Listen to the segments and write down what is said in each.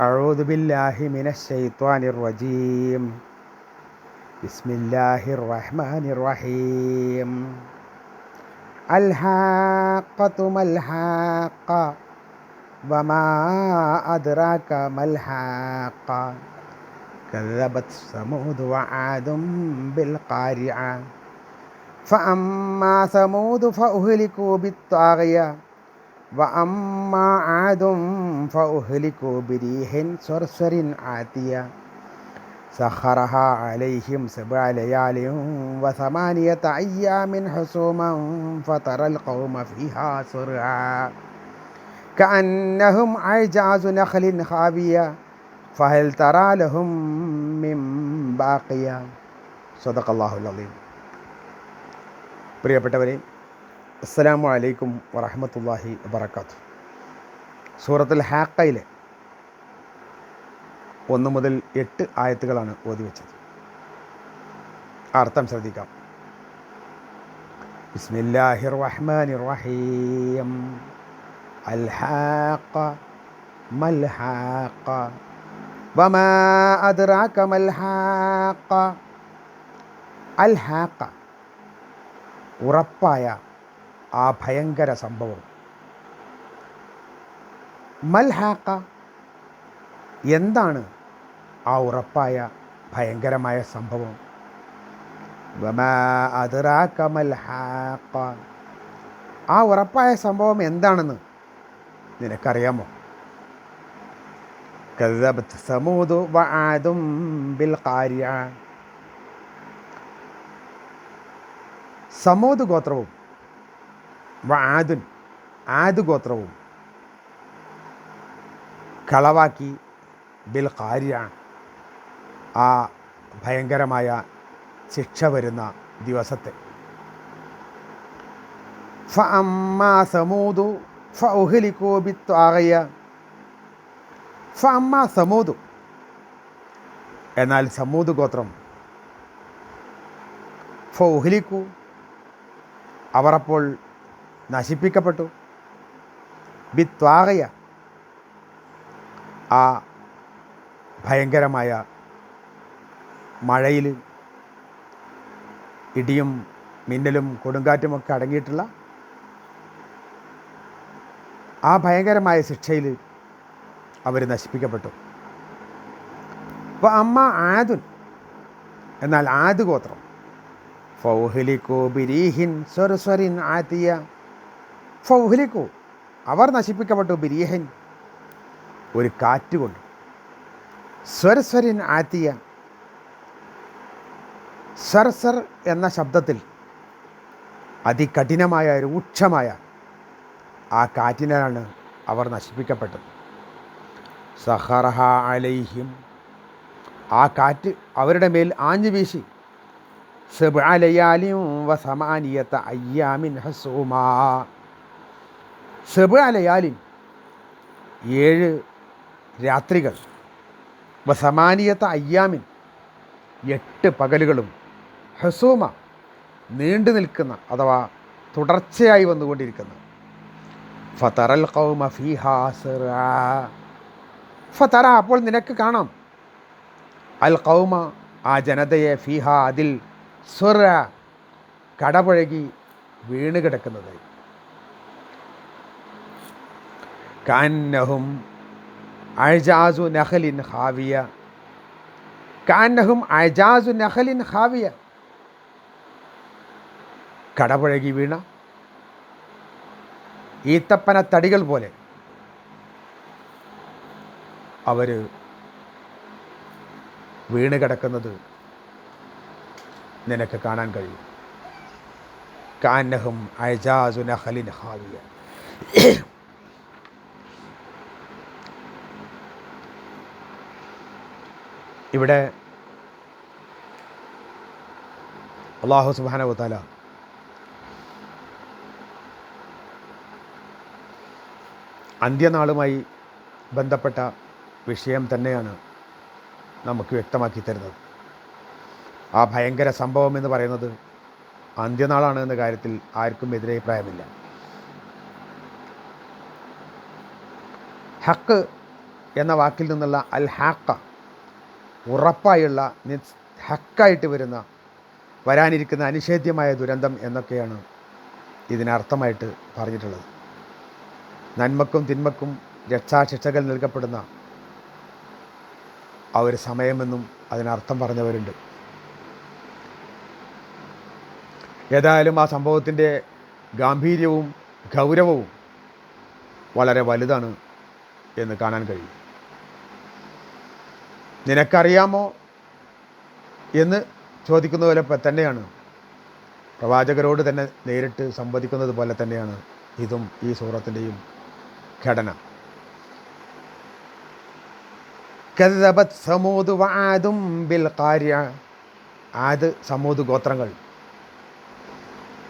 أعوذ بالله من الشيطان الرجيم. بسم الله الرحمن الرحيم. الحاقة ما الحاقة؟ وما أدراك ما الحاقة؟ كذبت ثمود وعاد بالقارعة. فأما ثمود فأهلكوا بالطاغية. وأما عاد فأهلكوا بريح صرصر عاتية سخرها عليهم سبع ليال وثمانية أيام حسوما فترى القوم فيها سرعا كأنهم أعجاز نخل خاوية فهل ترى لهم من باقية صدق الله العظيم പ്രിയപ്പെട്ടവരെ അസ്സലാമു അലൈക്കും വറഹമത്തല്ലാഹി വബർക്കാത്തു സൂറത്തുൽ ഹാക്കയിലെ ഒന്ന് മുതൽ എട്ട് ആയത്തുകളാണ് ഓതി വെച്ചത്. അർത്ഥം ശ്രദ്ധിക്കാം. ബിസ്മില്ലാഹിർ റഹ്മാനിർ റഹീം അൽ ഹാഖ മൽ ഹാഖ. വമാ അദ്റാക അൽ ഹാഖ ഉറപ്പായ ആ ഭയങ്കര സംഭവം. മൽഹാക്ക എന്താണ് ആ ഉറപ്പായ ഭയങ്കരമായ സംഭവം? ആ ഉറപ്പായ സംഭവം എന്താണെന്ന് നിനക്കറിയാമോ? സമൂതു വആദും ബിൽ സമൂത് ഗോത്രവും ആദുൻ ആദ് ഗോത്രവും കളവാക്കി ബിൽ കാര്യ ആ ഭയങ്കരമായ ശിക്ഷ വരുന്ന ദിവസത്തെ. ഫ അമ്മ സമൂതു ഫ ഉഹലിക്കോ ബിത്വാകയ ഫ സമൂതു എന്നാൽ സമൂത് ഗോത്രം ഫ ഉഹലിക്കു അവർ അപ്പോൾ നശിപ്പിക്കപ്പെട്ടു. ബിത്വാകയ ആ ഭയങ്കരമായ മഴയിൽ ഇടിയും മിന്നലും കൊടുങ്കാറ്റുമൊക്കെ അടങ്ങിയിട്ടുള്ള ആ ഭയങ്കരമായ ശിക്ഷയിൽ അവർ നശിപ്പിക്കപ്പെട്ടു. അപ്പോൾ അമ്മ ആദുൻ എന്നാൽ ആദ് ഗോത്രം ഫൗഹലിക്കോ ബിരീഹിൻ സ്വരസ്വരിൻ ആത്തിയ ഫൗഹലിക്കോ. അവർ നശിപ്പിക്കപ്പെട്ടു ബിരിയഹൻ ഒരു കാറ്റ് കൊണ്ട് സ്വരസ്വരിൻ ആത്തിയ സർസർ എന്ന ശബ്ദത്തിൽ അതികഠിനമായ രൂക്ഷമായ ആ കാറ്റിനാണ് അവർ നശിപ്പിക്കപ്പെട്ടത്. സഹറഹ അലൈഹിം. ആ കാറ്റ് അവരുടെ മേൽ ആഞ്ഞു വീശി. സെബാലയാലിയും വസമാനിയത്ത അയ്യാമിൻ ഹസൂമാ. സെബാലയാലിൻ ഏഴ് രാത്രികൾ വസമാനിയത്ത അയ്യാമിൻ എട്ട് പകലുകളും ഹസൂമ നീണ്ടു നിൽക്കുന്ന അഥവാ തുടർച്ചയായി വന്നുകൊണ്ടിരിക്കുന്ന ഫതറൽ കൗമ ഫിഹാസറ ഫതറ അപ്പോൾ നിനക്ക് കാണാം. അൽ കൗമ ആ ജനതയെ ഫിഹ അതിൽ സ്വറ കടപുഴകി വീണ് കിടക്കുന്നതായി കാന്നഹും അഴജാസു നഹലിൻ ഹാവിയ. കാന്നഹും അഴജാസു നഹലിൻ ഹാവിയ. കടപുഴകി വീണ. ഈത്തപ്പന തടികൾ പോലെ. അവർ വീണ് കിടക്കുന്നത് നിനക്ക് കാണാൻ കഴിയും. കാന്നഹും അഴജാസു നഹലിൻ ഹാവിയ. ഇവിടെ അള്ളാഹു സുബാനവത്താല അന്ത്യനാളുമായി ബന്ധപ്പെട്ട വിഷയം തന്നെയാണ് നമുക്ക് വ്യക്തമാക്കി തരുന്നത്. ആ ഭയങ്കര സംഭവം എന്ന് പറയുന്നത് അന്ത്യനാളാണ് എന്ന കാര്യത്തിൽ ആർക്കും എതിരഭിപ്രായമില്ല. ഹക്ക് എന്ന വാക്കിൽ നിന്നുള്ള അൽ ഹാക്ക ഉറപ്പായുള്ള ഹക്കായിട്ട് വരുന്ന വരാനിരിക്കുന്ന അനിഷേധ്യമായ ദുരന്തം എന്നൊക്കെയാണ് ഇതിനർത്ഥമായിട്ട് പറഞ്ഞിട്ടുള്ളത്. നന്മക്കും തിന്മക്കും രക്ഷാശിക്ഷകൾ നൽകപ്പെടുന്ന ആ ഒരു സമയമെന്നും അതിനർത്ഥം പറഞ്ഞവരുണ്ട്. ഏതായാലും ആ സംഭവത്തിന്റെ ഗാംഭീര്യവും ഗൗരവവും വളരെ വലുതാണ് എന്ന് കാണാൻ കഴിയും. നിനക്കറിയാമോ എന്ന് ചോദിക്കുന്ന പോലെ തന്നെയാണ്. പ്രവാചകരോട് തന്നെ നേരിട്ട് സംവദിക്കുന്നത് പോലെ തന്നെയാണ് ഇതും ഈ സൂറത്തിന്റെയും ഘടന. കദബത് സമൂത് വാദും ബിൽ കാര്യ ആദ് സമൂത് ഗോത്രങ്ങൾ.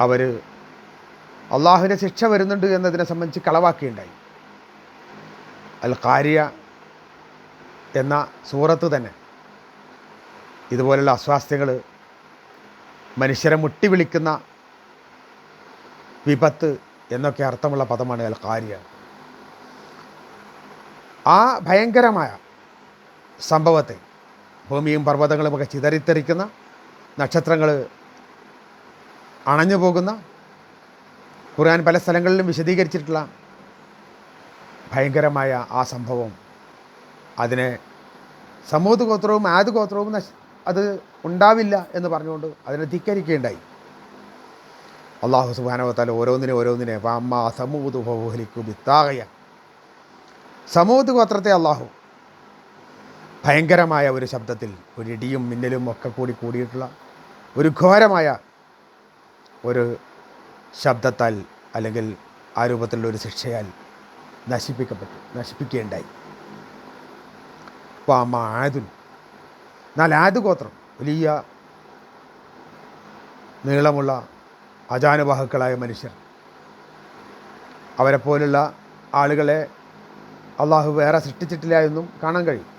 അവർ അള്ളാഹുവിന്റെ ശിക്ഷ വരുന്നുണ്ട് എന്നതിനെ സംബന്ധിച്ച് കളവാക്കിയുണ്ടായി. അൽ കാര്യ എന്ന സൂറത്ത് തന്നെ. ഇതുപോലുള്ള അസ്വാസ്ഥ്യങ്ങൾ മനുഷ്യരെ മുട്ടി വിളിക്കുന്ന വിപത്ത് എന്നൊക്കെ അർത്ഥമുള്ള പദമാണ് അൽ കാര്യ ആ ഭയങ്കരമായ സംഭവത്തെ ഭൂമിയും പർവതങ്ങളുമൊക്കെ ചിതറിത്തെറിക്കുന്ന നക്ഷത്രങ്ങൾ അണഞ്ഞു പോകുന്ന ഖുർആൻ പല സ്ഥലങ്ങളിലും വിശദീകരിച്ചിട്ടുള്ള ഭയങ്കരമായ ആ സംഭവം അതിനെ സമൂത് ഗോത്രവും ആദ് ഗോത്രവും നശ അത് ഉണ്ടാവില്ല എന്ന് പറഞ്ഞുകൊണ്ട് അതിനെ ധിക്കരിക്കുകയുണ്ടായി. അള്ളാഹു സുബാനവത്താൽ ഓരോന്നിനെ ഓരോന്നിനെ വാമ്മ സമൂത് ഹോഹലിക്കു ബിത്താകയ സമൂത് ഗോത്രത്തെ അള്ളാഹു ഭയങ്കരമായ ഒരു ശബ്ദത്തിൽ ഒരു ഇടിയും മിന്നലും ഒക്കെ കൂടി കൂടിയിട്ടുള്ള ഒരു ഘോരമായ ഒരു ശബ്ദത്താൽ അല്ലെങ്കിൽ ആ രൂപത്തിലുള്ള ഒരു ശിക്ഷയാൽ നശിപ്പിക്കപ്പെട്ടു നശിപ്പിക്കുകയുണ്ടായി. ആദുൻ എന്നാൽ ആദ് ഗോത്രം വലിയ നീളമുള്ള അജാനുവാഹുക്കളായ മനുഷ്യർ. അവരെ പോലുള്ള ആളുകളെ അള്ളാഹു വേറെ സൃഷ്ടിച്ചിട്ടില്ല എന്നും കാണാൻ കഴിയും.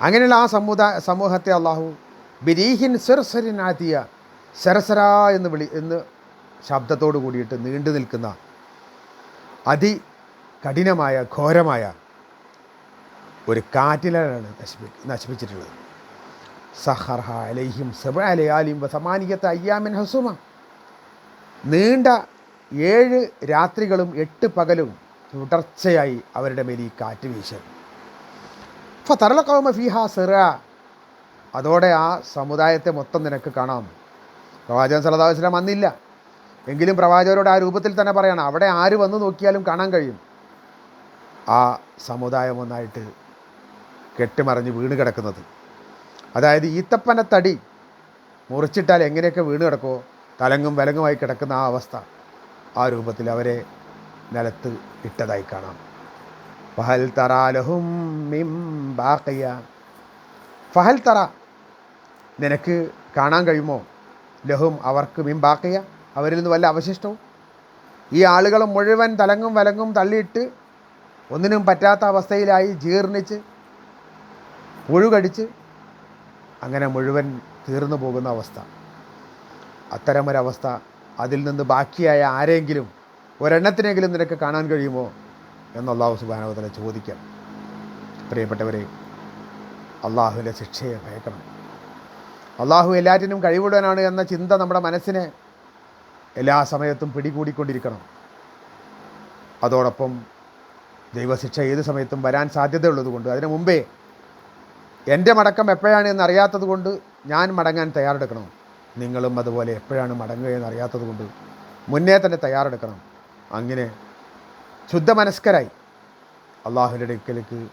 അങ്ങനെയുള്ള ആ സമുദായ സമൂഹത്തെ അള്ളാഹു ബിരീഹിൻ സെർസരിനാത്തിയ സരസര എന്ന് വിളി എന്ന് ശബ്ദത്തോട് കൂടിയിട്ട് നീണ്ടു നിൽക്കുന്ന അതി കഠിനമായ ഘോരമായ ഒരു കാറ്റിലാണ് നശിപ്പി നശിപ്പിച്ചിട്ടുള്ളത്. സഹർഹ അലൈഹിം സെബാലയാലിം സമാനിക്കത്തെ അയ്യാമിൻ ഹസുമ. നീണ്ട ഏഴ് രാത്രികളും എട്ട് പകലും തുടർച്ചയായി അവരുടെ മേൽ ഈ കാറ്റ് വീശും ഫതറല കൗമ ഫിഹ സിറ. അതോടെ ആ സമുദായത്തെ മൊത്തം നിനക്ക് കാണാം. പ്രവാചകൻ വസല്ലം വന്നില്ല. എങ്കിലും പ്രവാചകരോട് ആ രൂപത്തിൽ തന്നെ പറയണം അവിടെ ആര് വന്ന് നോക്കിയാലും കാണാൻ കഴിയും. ആ സമുദായം ഒന്നായിട്ട് കെട്ടിമറിഞ്ഞ് വീണ് കിടക്കുന്നത്. അതായത് ഈത്തപ്പനത്തടി മുറിച്ചിട്ടാൽ എങ്ങനെയൊക്കെ വീണ് കിടക്കുമോ തലങ്ങും വിലങ്ങുമായി കിടക്കുന്ന ആ അവസ്ഥ ആ രൂപത്തിൽ അവരെ നിലത്ത് ഇട്ടതായി കാണാം. ഫഹൽ തറാലഹും മിം ബാക്കയ്യ ഫഹൽ തറ നിനക്ക് കാണാൻ കഴിയുമോ? ലഹും അവർക്ക് മിം ബാക്കയ്യ അവരിൽ നിന്ന് വല്ല അവശിഷ്ടവും? ഈ ആളുകൾ മുഴുവൻ തലങ്ങും വലങ്ങും തള്ളിയിട്ട് ഒന്നിനും പറ്റാത്ത അവസ്ഥയിലായി ജീർണിച്ച് പുഴുകടിച്ച് അങ്ങനെ മുഴുവൻ തീർന്നു പോകുന്ന അവസ്ഥ. അത്തരമൊരവസ്ഥ അതിൽ നിന്ന് ബാക്കിയായ ആരെങ്കിലും ഒരെണ്ണത്തിനെങ്കിലും നിനക്ക് കാണാൻ കഴിയുമോ എന്ന് അള്ളാഹു ചോദിക്കാം. പ്രിയപ്പെട്ടവരെ അള്ളാഹുവിന്റെ ശിക്ഷയെ ഭയക്കണം. അള്ളാഹു എല്ലാറ്റിനും കഴിവിടാനാണ് എന്ന ചിന്ത നമ്മുടെ മനസ്സിനെ എല്ലാ സമയത്തും പിടികൂടിക്കൊണ്ടിരിക്കണം. അതോടൊപ്പം ദൈവശിക്ഷ ഏത് സമയത്തും വരാൻ സാധ്യതയുള്ളതുകൊണ്ട് അതിനു മുമ്പേ എന്റെ മടക്കം എപ്പോഴാണ് എന്ന് അറിയാത്തത് കൊണ്ട് ഞാൻ മടങ്ങാൻ തയ്യാറെടുക്കണം. നിങ്ങളും അതുപോലെ എപ്പോഴാണ് മടങ്ങുക എന്ന് അറിയാത്തത് കൊണ്ട് മുന്നേ തന്നെ തയ്യാറെടുക്കണം. അങ്ങനെ ശുദ്ധമനസ്കരായി അള്ളാഹുവിന്റെ അടുക്കലേക്ക്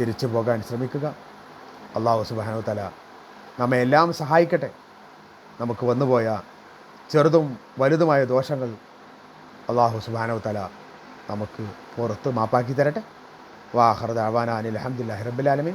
തിരിച്ചു പോകാൻ ശ്രമിക്കുക. അള്ളാഹു സുബാനോ തല നമ്മെ എല്ലാം സഹായിക്കട്ടെ. നമുക്ക് വന്നുപോയ ചെറുതും വലുതുമായ ദോഷങ്ങൾ അള്ളാഹു സുബാനോ തല നമുക്ക് പുറത്ത് മാപ്പാക്കി തരട്ടെ. വാഹർദ് അവാന അനിൽ അഹമ്മദില്ലാഹി